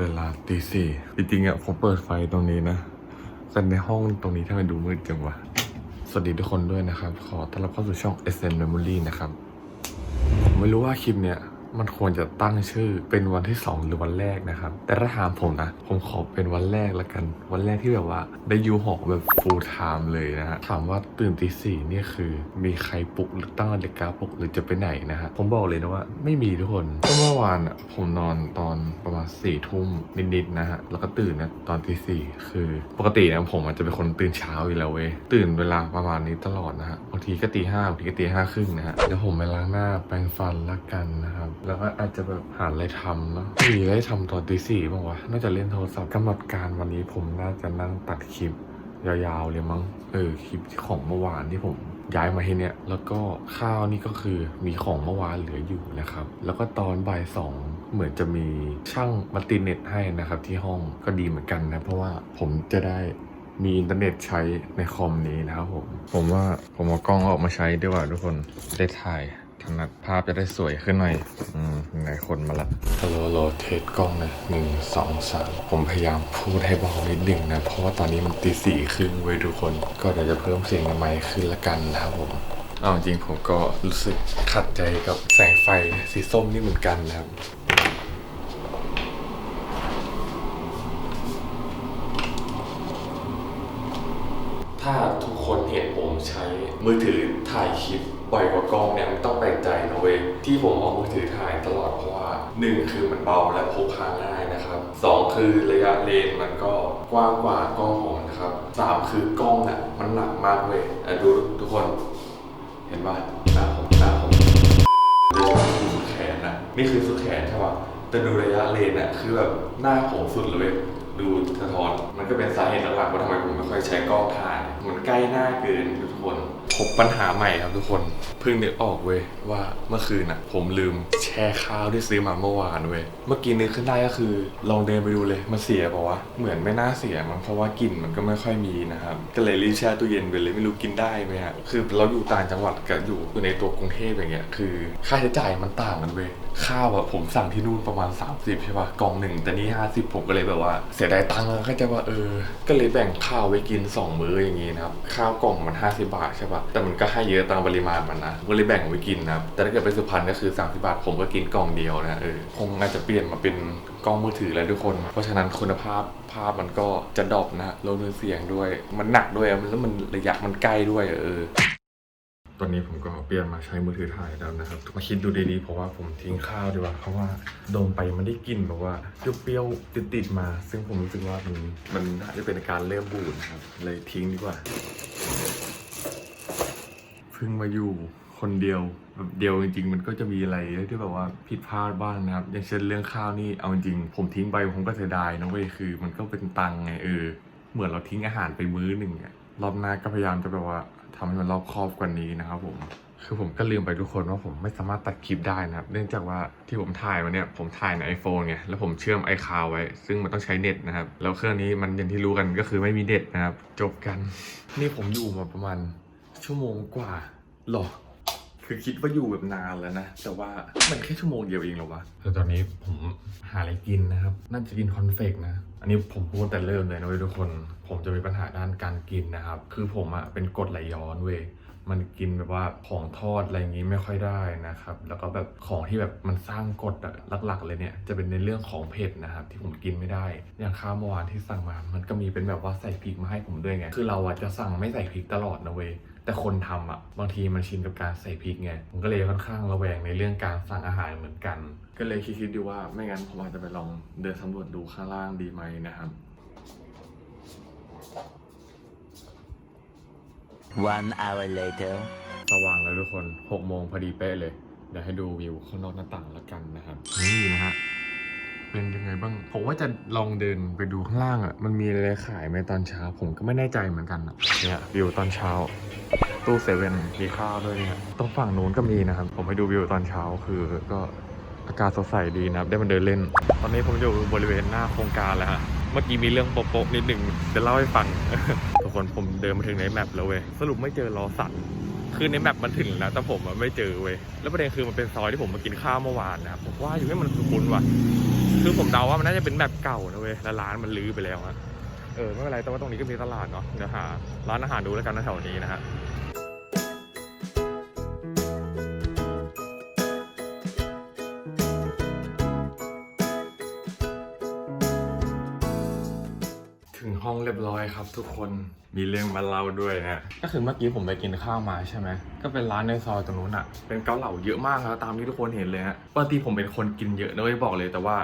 เวลาตีสี่จริงๆอะผมเปิดไฟตรงนี้นะแต่ในห้องตรงนี้ทำไมดูมืดจังวะ สวัสดีทุกคนด้วยนะครับ ขอต้อนรับเข้าสู่ช่อง SN Memory นะครับ ผมไม่รู้ว่าคลิปเนี้ย มันควรจะตั้งชื่อเป็นวันที่ 2 หรือวันแรกนะครับ แต่ถ้าถามผมนะ ผมขอเป็นวันแรกละกัน วันแรกที่แบบว่า ได้อยูหอแบบ full time เลยนะฮะถามว่าตื่นตีสี่นี่คือ มีใครปลุกหรือตั้งนาฬิกาปลุกหรือจะไปไหนนะฮะผมบอกเลยนะว่าไม่มีทุกคนก็เมื่อวานผมนอนตอนประมาณสี่ทุ่มนิดๆนะฮะแล้วก็ตื่นนะตอนตีสี่คือ ปกตินะผมอาจจะเป็นคนตื่นเช้าอยู่แล้วเว้ยตื่นเวลาประมาณนี้ตลอดนะฮะบางทีก็ตีห้าบางทีก็ตีห้าครึ่งนะฮะเดี๋ยวผมไปล้างหน้าแปรงฟันละกันนะครับแล้วก็อาจจะแบบหาอะไรทำเนาะมีอะไรทำตอนตีสี่บ้างวะน่าจะเล่นโทรศัพท์กำหนดการวันนี้ผมน่าจะนั่งตัดคลิปยาวๆเลยมั้ง เออคลิปของเมื่อวานที่ผมย้ายมาให้เนี่ย แล้วก็ข้าวนี่ก็คือมีของเมื่อวานเหลืออยู่นะครับ แล้วก็ตอนบ่ายสองเหมือนจะมีช่างมาติเน็ตให้นะครับ ที่ห้องก็ดีเหมือนกันนะ เพราะว่าผมจะได้มีอินเทอร์เน็ตใช้ในคอมนี้นะครับผม ผมว่าผมเอากล้องออกมาใช้ดีกว่าทุกคนได้ถ่าย ถนัดภาพจะได้สวยขึ้นหน่อย อืมไหนคนมาละฮัลโหลโหลเทสกล้องนะหนึ่งสองสามผมพยายามพูดให้เบานิดหนึ่งนะ เพราะว่าตอนนี้มันตีสี่ครึ่งเว้ยทุกคน ก็เดี๋ยวจะเพิ่มเสียงในไมค์ขึ้นละกันนะครับผมเอาจริงผมก็รู้สึกขัดใจกับแสงไฟสีส้มนี่เหมือนกันนะครับถ้าทุกคนเห็นผมใช้มือถือถ่ายคลิป บ่อยกว่ากล้องเนี่ยมันต้องแปลกใจนะเว้ยที่ผมเอามือถือถ่ายตลอดเพราะว่าหนึ่งคือมันเบาและพกพาง่ายนะครับสองคือระยะเลนมันก็กว้างกว่ากล้องผมนะครับสามคือกล้องอะมันหนักมากเว้ยอะดูทุกคน เห็นป่ะหน้าผมหน้าผมดูสุดแขนนะนี่คือสุดแขนใช่ป่ะแต่ดูระยะเลนอะคือแบบหน้าผมสุดเลยเว้ยดูสะท้อนมันก็เป็นสาเหตุหลักๆว่าทำไมผมไม่ค่อยใช้กล้องถ่ายมันใกล้หน้าเกินทุกคนพบปัญหาใหม่ครับทุกคน เพิ่งนึกออกเว้ยว่าเมื่อคืนน่ะ ผมลืมแช่ข้าวที่ซื้อมาเมื่อวานเว้ย เมื่อกี้นึกขึ้นได้ก็คือ ลองเดินไปดูเลยมันเสียปล่าวะ เหมือนไม่น่าเสียมั้งเพราะว่ากลิ่นมันก็ไม่ค่อยมีนะครับ ก็เลยรีบแช่ตู้เย็นไปเลยไม่รู้กินได้ไหมฮะ คือเราอยู่ต่างจังหวัดกับอยู่ในตัวกรุงเทพอย่างเงี้ย คือ ค่าใช้จ่ายมันต่างกันเว้ย ข้าวอะผมสั่งที่นู่นประมาณ 30ใช่ป่ะกล่องหนึ่งแต่นี่50ผมก็เลยแบบว่า เสียดายตังค์อะเข้าใจว่าเออ ก็เลยแบ่งข้าวไว้กิน 2 มื้ออย่างงี้นะครับ ข้าวกล่องมัน 50 บาทใช่ป่ะ แต่มันก็ให้เยอะตามปริมาณมันนะก็เลยแบ่งไว้กินนะครับ แต่ถ้าเกิดไปสุพรรณก็คือ 30 บาทผมก็กินกล่องเดียวนะเออ คงอาจจะเปลี่ยนมาเป็นกล้องมือถือแล้วทุกคน เพราะฉะนั้นคุณภาพภาพมันก็จะดรอปนะลดเสียงด้วย มันหนักด้วยแล้วมันระยะมันใกล้ด้วยเออ ตอนนี้ผมก็เปลี่ยนมาใช้มือถือถ่ายแล้วนะครับมาคิดดูดีๆเพราะว่าผมทิ้งข้าวดีกว่าเพราะว่าดมไปมันได้กลิ่นแบบว่าเปรี้ยวๆติดๆมา ซึ่งผมรู้สึกว่ามันมันน่าจะเป็นการเริ่มบูดนะครับเลยทิ้งดีกว่าเพิ่งมาอยู่คนเดียวแบบเดียวจริงๆ มันก็จะมีอะไรที่แบบว่าผิดพลาดบ้างนะครับ อย่างเช่นเรื่องข้าวนี่เอาจริงผมทิ้งไปผมก็เสียดายนะเว้ยคือ มันก็เป็นตังไงเออเหมือนเราทิ้งอาหารไปมื้อหนึ่งอะรอบหน้าก็พยายามจะแบบว่า ทำให้มันรอบครอบกว่านี้นะครับผมคือผมก็ลืมไปทุกคนว่าผมไม่สามารถตัดคลิปได้นะครับ เนื่องจากว่าที่ผมถ่ายมาเนี่ยผมถ่ายใน iPhone ไงแล้วผมเชื่อม iCloud ไว้ ซึ่งมันต้องใช้เน็ตนะครับ แล้วเครื่องนี้มันอย่างที่รู้กันก็คือไม่มีเน็ตนะครับ จบกัน นี่ผมอยู่มาประมาณชั่วโมงกว่าหรอ คือคิดว่าอยู่แบบนานแล้วนะ แต่ว่ามันแค่ชั่วโมงเดียวเองหรอวะแต่ตอนนี้ผมหาอะไรกินนะครับ น่าจะกินคอนเฟกนะ อันนี้ผมพูดแต่เริ่มเลยนะเว้ยทุกคน ผมจะมีปัญหาด้านการกินนะครับ คือผมอะเป็นกรดไหลย้อนเว้ยมันกินแบบว่าของทอดอะไรอย่างนี้ไม่ค่อยได้นะครับ แล้วก็แบบของที่แบบมันสร้างกรดอะหลักๆ เลยเนี่ยจะเป็นในเรื่องของเผ็ดนะครับ ที่ผมกินไม่ได้ อย่างข้าวเมื่อวานที่สั่งมา มันก็มีเป็นแบบว่าใส่พริกมาให้ผมด้วยไง คือเราอะจะสั่งไม่ใส่พริกตลอดนะเว้ย แต่คนทำอะบางทีมันชินกับการใส่พริกไงผมก็เลยค่อนข้างระแวงในเรื่องการสั่งอาหารเหมือนกัน ก็เลยคิดๆดูว่าไม่งั้นผมอาจจะไปลองเดินสำรวจดูข้างล่างดีไหมนะครับ One hour later. สว่างแล้วทุกคน6โมงพอดีเป๊ะเลย เดี๋ยวให้ดูวิวข้างนอกหน้าต่างแล้วกันนะครับ นี่นะฮะ เป็นยังไงบ้างผมว่าจะลองเดินไปดูข้างล่างอะ มันมีอะไรขายไหมตอนเช้า ผมก็ไม่แน่ใจเหมือนกันอะเนี่ยวิวตอนเช้า ตู้เซเว่นมีข้าวด้วยเนี่ยตรงฝั่งนู้นก็มีนะครับ ผมไปดูวิวตอนเช้าคือก็อากาศสดใสดีนะครับ ได้มาเดินเล่น ตอนนี้ผมอยู่บริเวณหน้าโครงการแล้วฮะเมื่อกี้มีเรื่องโป๊ะๆนิดหนึ่งเดี๋ยวเล่าให้ฟังทุกคนผมเดินมาถึงในแมปแล้วเว้ยสรุปไม่เจอลอสัน คือในแมปมันถึงแล้วแต่ผมมันไม่เจอเว้ยแล้วประเด็นคือมันเป็นซอยที่ผมมากินข้าวเมื่อวานนะผมว่าอยู่ให้มันคุ้นว่ะ คือผมเดาว่ามันน่าจะเป็นแบบเก่านะเว้ยแล้วร้านมันลื้อไปแล้วอะเออไม่เป็นไรแต่ว่าตรงนี้ก็มีตลาดเนาะเดี๋ยวหาร้านอาหารดูแล้วกันนะแถวนี้นะฮะ ถึงห้องเรียบร้อยครับ ทุกคนมีเรื่องมาเล่าด้วยนะก็คือเมื่อกี้ผมไปกินข้าวมาใช่ไหมก็เป็นร้านในซอยตรงนู้นอะเป็นเกาเหลาเยอะมากครับตามที่ทุกคนเห็นเลยฮะปกติผมเป็นคนกินเยอะนะเว้ยบอกเลย แต่ว่า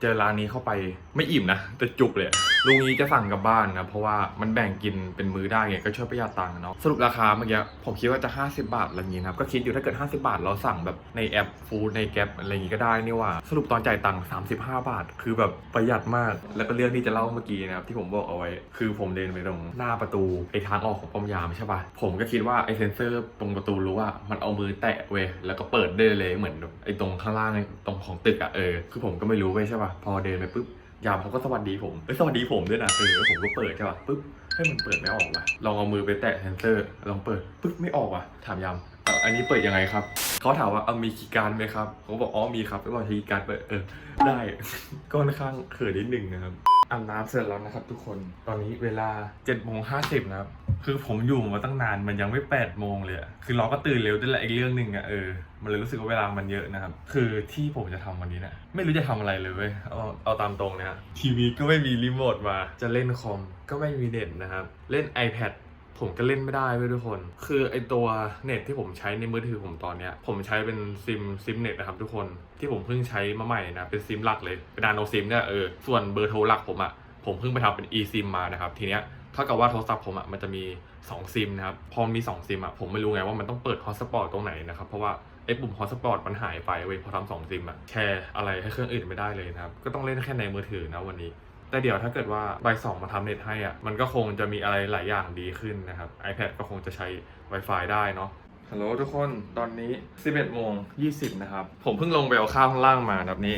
เจอร้านนี้เข้าไปไม่อิ่มนะแต่จุกเลยอะ ลุงนี้จะสั่งกลับบ้านนะ เพราะว่ามันแบ่งกินเป็นมื้อได้ไงก็ช่วยประหยัดตังค์เนาะสรุปราคาเมื่อกี้ผมคิดว่าจะ 50 บาทอะไรอย่างงี้นะครับก็คิดอยู่ถ้าเกิด 50 บาทเราสั่งแบบในแอปฟู้ดในแกร็บอะไรอย่างงี้ก็ได้นี่ว่า สรุปตอนจ่ายตังค์35 บาท คือแบบประหยัดมากแล้วก็เรื่องที่จะเล่าเมื่อกี้นะครับที่ผมบอกเอาไว้ คือผมเดินไปตรงหน้าประตูไอ้ทางออกของป้อมยามใช่ปะผมก็คิดว่าไอ้เซนเซอร์ตรงประตูรู้ว่ามันเอามือแตะเว้ยแล้วก็เปิดได้เลยเหมือนไอ้ตรงข้างล่างไอตรงของตึกอะเออคือผมก็ไม่รู้เว้ยใช่ปะพอเดินไปปุ๊บ ยามเขาก็สวัสดีผมเอ้ยสวัสดีผมด้วยนะเออแล้วผมก็เปิดใช่ป่ะปุ๊บให้ยมันเปิดไม่ออกว่ะลองเอามือไปแตะเซนเซอร์ลองเปิดปุ๊บไม่ออกว่ะถามยามเอ่ออันนี้เปิดยังไงครับเขาถามว่าเอามีคีย์การ์ดไหมครับผมบอกอ๋อมีครับไม่บอกคีย์การ์ดเปิดเออได้ก็ค่อนข้างเขินนิดนึงนะครับอาบน้ำเสร็จแล้วนะครับทุกคน ตอนนี้เวลา7จ็ดโมงห้าสิบนะครับ คือผมอยู่มาตั้งนานมันยังไม่8ปดโมงเลยอะคือเราก็ตื่นเร็วด้วยแหละอีกเรื่องหนึ่งอะเออ มันเลยรู้สึกว่าเวลามันเยอะนะครับ คือที่ผมจะทำวันนี้เนะี่ยไม่รู้จะทำอะไรเลยเว้ยเอาเอาตามตรงนะฮะทีวีก็ไม่มีรีโมทมาจะเล่นคอมก็ไม่มีเน็ตนะครับ เล่น iPad ผมก็เล่นไม่ได้เว้ยทุกคน คือไอตัวเน็ตที่ผมใช้ในมือถือผมตอนเนี้ย ผมใช้เป็นซิมซิมเน็ตนะครับทุกคน ที่ผมเพิ่งใช้มาใหม่นะ เป็นซิมหลักเลยเป็นนาโนซิมเนี่ยเออ ส่วนเบอร์โทรหลักผมอะผมเพิ่งไปทำเป็น eSIM มานะครับ ทีเนี้ยเท่ากับว่าโทรศัพท์ผมอะมันจะมี2ซิมนะครับ พอมี2ซิมอะผมไม่รู้ไงว่ามันต้องเปิดฮอตสปอตตรงไหนนะครับ เพราะว่า ไอ้ปุ่มฮอตสปอตมันหายไปเว้ยพอทำสองซิมอะแชร์อะไรให้เครื่องอื่นไม่ได้เลยนะครับ ก็ต้องเล่นแค่ในมือถือนะวันนี้ แต่เดี๋ยวถ้าเกิดว่าใบสองมาทำเน็ตให้อะมันก็คงจะมีอะไรหลายอย่างดีขึ้นนะครับ iPad ก็คงจะใช้ Wi-Fi ได้เนาะฮัลโหลทุกคนตอนนี้ 11โมง20 นะครับ ผมเพิ่งลงไปเอาข้าวข้างล่างมาครับนี่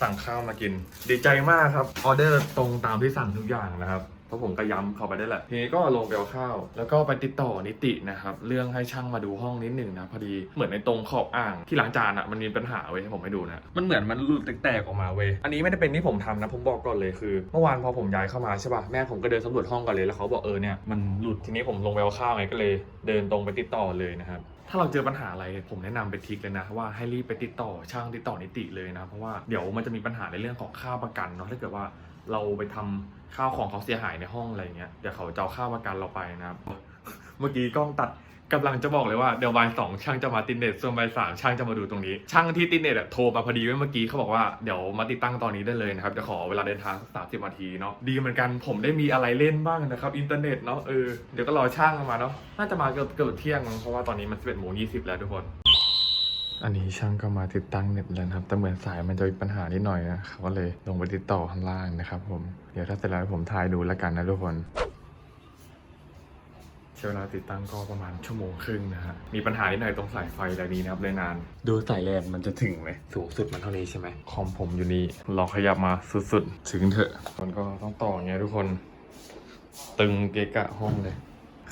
สั่งข้าวมากิน ดีใจมากครับออเดอร์ตรงตามที่สั่งทุกอย่างนะครับ เพราะผมก็ย้ำเข้าไปได้แหละทีนี้ก็ลงไปเอาข้าว แล้วก็ไปติดต่อนิตินะครับ เรื่องให้ช่างมาดูห้องนิดหนึ่งนะพอดีเหมือนในตรงขอบอ่างที่ล้างจานอะมันมีปัญหาเว้ยให้ผมให้ดูนะมันเหมือนมันหลุดแตกๆออกมาเว้ยอันนี้ไม่ได้เป็นที่ผมทำนะผมบอกก่อนเลยคือ เมื่อวานพอผมย้ายเข้ามาใช่ป่ะแม่ผมก็เดินสำรวจห้องก่อนเลยแล้วเขาบอกเออเนี่ยมันหลุดทีนี้ผมลงไปเอาข้าวไงก็เลย เดินตรงไปติดต่อเลยนะครับถ้าเราเจอปัญหาอะไรผมแนะนำเป็นทริกเลยนะว่าให้รีบไปติดต่อช่างติดต่อนิติเลยนะเพราะว่าเดี๋ยวมันจะมีปัญหาในเรื่องของค่าประกันเนาะถ้าเกิดว่า เราไปทำข้าวของเขาเสียหายในห้องอะไรเงี้ยเดี๋ยวเขาจะเอาค่าประกันเราไปนะครับ เมื่อกี้กล้องตัดกำลังจะบอกเลยว่าเดี๋ยวบ่ายสองช่างจะมาติดเน็ตส่วนบ่ายสามช่างจะมาดูตรงนี้ ช่างที่ติดเน็ตอะโทรมาพอดีเมื่อกี้เขาบอกว่าเดี๋ยวมาติดตั้งตอนนี้ได้เลยนะครับจะขอเวลาเดินทางสามสิบนาทีเนาะดีเหมือนกันผมได้มีอะไรเล่นบ้างนะครับอินเทอร์เน็ตเนาะเออเดี๋ยวก็รอช่างมาเนาะน่าจะมาเกือบเกือบเที่ยงมั้งเพราะว่าตอนนี้มันสิบเอ็ดโมงยี่สิบแล้วทุกคน อันนี้ช่างก็มาติดตั้งเน็ตแล้วนะครับ แต่เหมือนสายมันจะมีปัญหานิดหน่อยนะเขาก็เลยลงไปติดต่อข้างล่างนะครับผม เดี๋ยวถ้าเสร็จแล้วผมถ่ายดูแล้วกันนะทุกคนใช้เวลาติดตั้งก็ประมาณชั่วโมงครึ่งนะฮะ มีปัญหานิดหน่อยตรงสายไฟอะไรนี้นะครับเลยนาน ดูสายแลนมันจะถึงไหม สูงสุดมันเท่านี้ใช่ไหมคอมผมอยู่นี่ลองขยับมาสุดๆ ถึงเถอะ มันก็ต้องต่ออย่างเงี้ยทุกคน ตึงเกะกะห้องเลย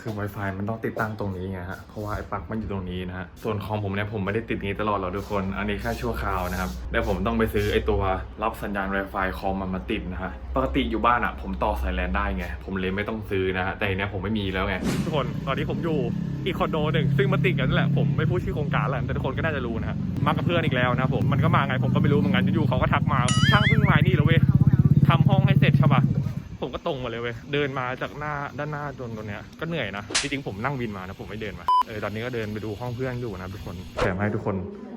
คือ Wi-Fi มันต้องติดตั้งตรงนี้ไงฮะ เพราะว่าไอ้ปลั๊กมันอยู่ตรงนี้นะฮะ ส่วนคอมผมเนี่ยผมไม่ได้ติดนี้ตลอดหรอกทุกคน อันนี้แค่ชั่วคราวนะครับเดี๋ยวผมต้องไปซื้อไอ้ตัวรับสัญญาณ Wi-Fi คอมมันมาติดนะฮะ ปกติอยู่บ้านอะ ผมต่อสายแลนได้ไง ผมเลยไม่ต้องซื้อนะฮะ แต่เนี้ยผมไม่มีแล้วไง ทุกคน ตอนนี้ผมอยู่อีกคอนโดหนึ่งซึ่งมันติดกันนั่นแหละ ผมไม่พูดชื่อโครงการแหละแต่ทุกคนก็น่าจะรู้นะฮะ มากับเพื่อนอีกแล้วนะผม มันก็มาไงผมก็ไม่รู้เหมือนกันอยู่ๆเขาก็ทักมาช่างเพิ่งมานี่แล้วเว้ยทำห้องให้เสร็จใช่ปะ ตรงมาเลยเว้ย เดินมาจากหน้าด้านหน้าจนตรงเนี้ยก็เหนื่อยนะ จริงๆผมนั่งวินมานะผมไม่เดินมา เออตอนนี้ก็เดินไปดูห้องเพื่อนอยู่นะทุกคนแถมให้ทุกคน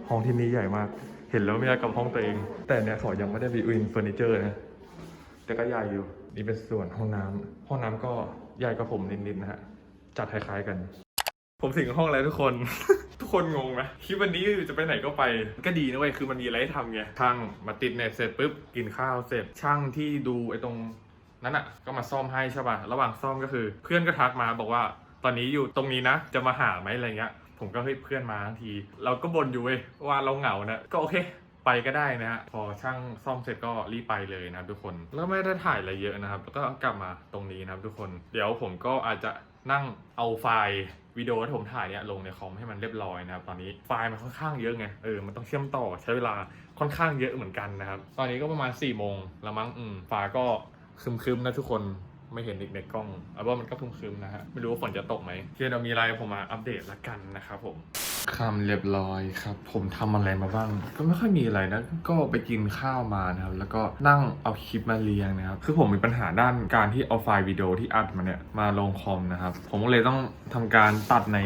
ห้องที่นี่ใหญ่มาก เห็นแล้วไม่ได้กับห้องตัวเอง แต่เนี่ยเขายังไม่ได้มีอินเฟอร์นิเจอร์นะ แต่ก็ใหญ่อยู่ นี่เป็นส่วนห้องน้ำห้องน้ำก็ใหญ่กว่าผมนิดๆนะฮะ จัดคล้ายๆกัน ผมถึงห้องแล้วทุกคนทุกคนงงไหมคลิปวันนี้จะไปไหนก็ไป ก็ดีนะเว้ยคือมันมีอะไรให้ทำไงช่างมาติดเน็ตเสร็จปุ๊บกินข้าวเสร็จช่างที่ดูไอ้ตรง นั้นอะก็มาซ่อมให้ใช่ป่ะระหว่างซ่อมก็คือ เพื่อนก็ทักมาบอกว่าตอนนี้อยู่ตรงนี้นะ จะมาหาไหมอะไรเงี้ย ผมก็เฮ้ยเพื่อนมาทั้งที เราก็บ่นอยู่เว้ยว่าเราเหงานะก็โอเคไปก็ได้นะฮะพอช่างซ่อมเสร็จก็รีบไปเลยนะทุกคนแล้วไม่ได้ถ่ายอะไรเยอะนะครับแล้วก็กลับมาตรงนี้นะครับทุกคนเดี๋ยวผมก็อาจจะนั่งเอาไฟล์วิดีโอที่ผมถ่ายเนี่ยลงในคอมให้มันเรียบร้อยนะครับตอนนี้ไฟล์มันค่อนข้างเยอะไงเออมันต้องเชื่อมต่อใช้เวลาค่อนข้างเยอะเหมือนกันนะครับตอนนี้ก็ประมาณ4ี่โมงล้วมั้งอืมฟ้าก็ คึมๆนะทุกคนไม่เห็นอีกในกล้องเอาว่ามันก็คึมๆนะฮะ ไม่รู้ว่าฝนจะตกไหมเดี๋ยวเรามีอะไรผมมาอัปเดตละกันนะครับผมคำเรียบร้อยครับ ผมทำอะไรมาบ้าง ก็ไม่ค่อยมีอะไรนะ ก็ไปกินข้าวมานะครับ แล้วก็นั่งเอาคลิปมาเรียงนะครับ คือผมมีปัญหาด้านการที่เอาไฟล์วิดีโอที่อัดมาเนี่ยมาลงคอมนะครับ ผมก็เลยต้องทำการตัดใน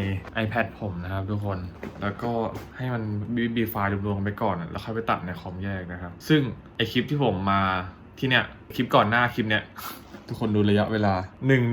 iPad ผมนะครับทุกคน แล้วก็ให้มันบีบีไฟล์รวมๆไปก่อน แล้วค่อยไปตัดในคอมแยกนะครับ ซึ่งไอคลิปที่ผมมา ที่เนี่ยคลิปก่อนหน้าคลิปเนี่ย ทุกคนดูระยะเวลา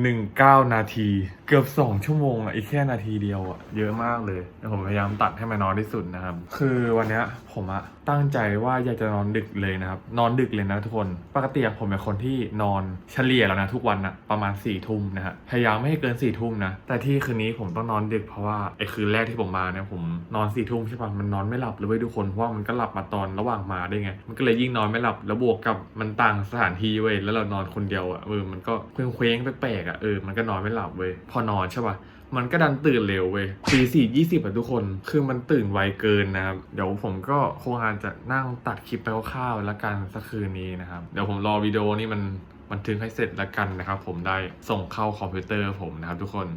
119 นาที เกือบ 2 ชั่วโมงอะอีกแค่นาทีเดียวอะเยอะมากเลยแต่ผมพยายามตัดให้มันน้อยที่สุดนะครับ คือวันนี้ผมอะตั้งใจว่าอยากจะนอนดึกเลยนะครับ นอนดึกเลยนะทุกคน ปกติผมเป็นคนที่นอนเฉลี่ยแล้วนะทุกวันอะประมาณ4ี่ทุ่มนะฮะพยายามไม่ให้เกิน4ี่ทุ่มนะ แต่ที่คืนนี้ผมต้องนอนดึกเพราะว่าไอ้คืนแรกที่ผมมาเนี่ยผมนอนสี่ทุ่มใช่ปะมันนอนไม่หลับเลยเว้ยทุกคนเพราะว่ามันก็หลับมาตอนระหว่างมาได้ไง มันก็เลยยิ่งนอนไม่หลับแล้วบวกกับมันต่างสถานที่เว้ยแล้วเรานอนคนเดียวอะเออมันก็เคว้งเคว้งๆแปลกๆอะเออมันก็นอนไม่หลับเว้ยพอนอนใช่ปะมันก็ดันตื่นเร็วเว้ยตีสี่ยี่สิบอะทุกคน คือมันตื่นไวเกินนะครับ เดี๋ยวผมก็คงอาจจะนั่งตัดคลิปไปคร่าวๆแล้วกันสักคืนนี้นะครับ เดี๋ยวผมรอวิดีโอนี้มันบันทึกให้เสร็จแล้วกันนะครับ ผมได้ส่งเข้าคอมพิวเตอร์ผมนะครับทุกคน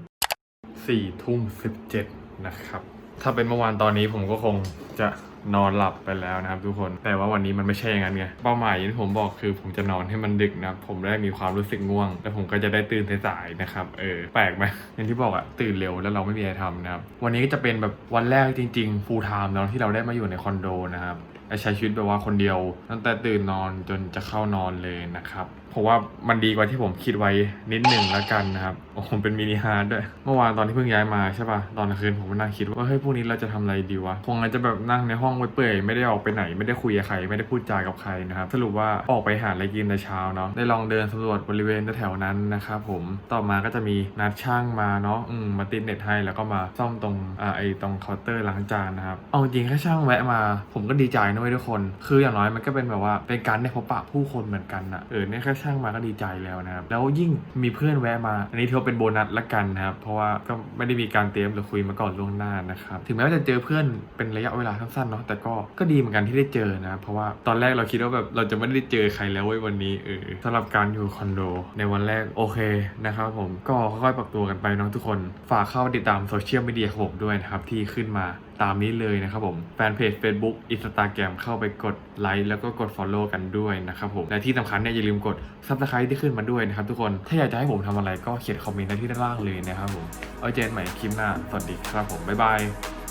สี่ทุ่มสิบเจ็ดนะครับ ถ้าเป็นเมื่อวานตอนนี้ผมก็คงจะ นอนหลับไปแล้วนะครับทุกคน แต่ว่าวันนี้มันไม่ใช่อย่างนั้นไง เป้าหมายที่ผมบอกคือผมจะนอนให้มันดึกนะ ผมได้มีความรู้สึกง่วง แล้วผมก็จะได้ตื่นสายๆนะครับ เออ แปลกไหมอย่างที่บอกอะตื่นเร็วแล้วเราไม่มีอะไรทำนะครับ วันนี้ก็จะเป็นแบบวันแรกจริงๆ full time แล้วที่เราได้มาอยู่ในคอนโดนะครับใช้ชีวิตแบบว่าคนเดียวตั้งแต่ตื่นนอนจนจะเข้านอนเลยนะครับ เพราะว่ามันดีกว่าที่ผมคิดไว้นิดหนึ่งแล้วกันนะครับโอ้ผมเป็นมินิฮาร์ดด้วย เมื่อวานตอนที่เพิ่งย้ายมาใช่ปะตอนกลางคืนผมก็นั่งคิดว่าเฮ้ยพรุ่งนี้เราจะทำอะไรดีวะ คงอาจจะแบบนั่งในห้องเปื่อยๆไม่ได้ออกไปไหนไม่ได้คุยกับใครไม่ได้พูดจากับใครนะครับ สรุปว่าออกไปหาอะไรกินแต่เช้าเนาะ ได้ลองเดินสำรวจบริเวณแถวนั้นนะครับผม ต่อมาก็จะมีนัดช่างมาเนาะ อืมมาติดเน็ตให้แล้วก็มาซ่อมตรงอ่าไอตรงเคาน์เตอร์ล้างจานนะครับ เอาจริงแค่ช่างแวะมา ผมก็ดีใจนะเว้ยทุกคน คืออย่างน้อยมันก็เป็นแบบว่าเป็นการได้พบปะผู้คนเหมือนกันนะเออเนี่ยแค่ช่างมาก็ดีใจแล้วนะครับแล้วยิ่งมีเพื่อนแวะมา อันนี้ถือว่าเป็นโบนัสละกันนะครับเพราะว่าก็ไม่ได้มีการเตรียมหรือคุยมาก่อนล่วงหน้านะครับถึงแม้ว่าจะเจอเพื่อนเป็นระยะเวลาสั้นๆเนาะแต่ก็ก็ดีเหมือนกันที่ได้เจอนะเพราะว่าตอนแรกเราคิดว่าแบบเราจะไม่ได้เจอใครแล้วเว้ยวันนี้เออสำหรับการอยู่คอนโดในวันแรกโอเคนะครับผมก็ค่อยๆปรับตัวกันไปเนาะทุกคน ฝากเข้าติดตามโซเชียลมีเดียของผมด้วยนะครับที่ขึ้นมาตามนี้เลยนะครับผมแฟนเพจ Facebook Instagram เข้าไปกดไลค์แล้วก็กด Follow กันด้วยนะครับผมและที่สำคัญเนี่ยอย่าลืมกด Subscribe ที่ขึ้นมาด้วยนะครับทุกคนถ้าอยากจะให้ผมทำอะไรก็เขียนคอมเมนต์ได้ที่ด้านล่างเลยนะครับผมเอาเจนใหม่คลิปหน้าสวัสดีครับผมบ๊ายบาย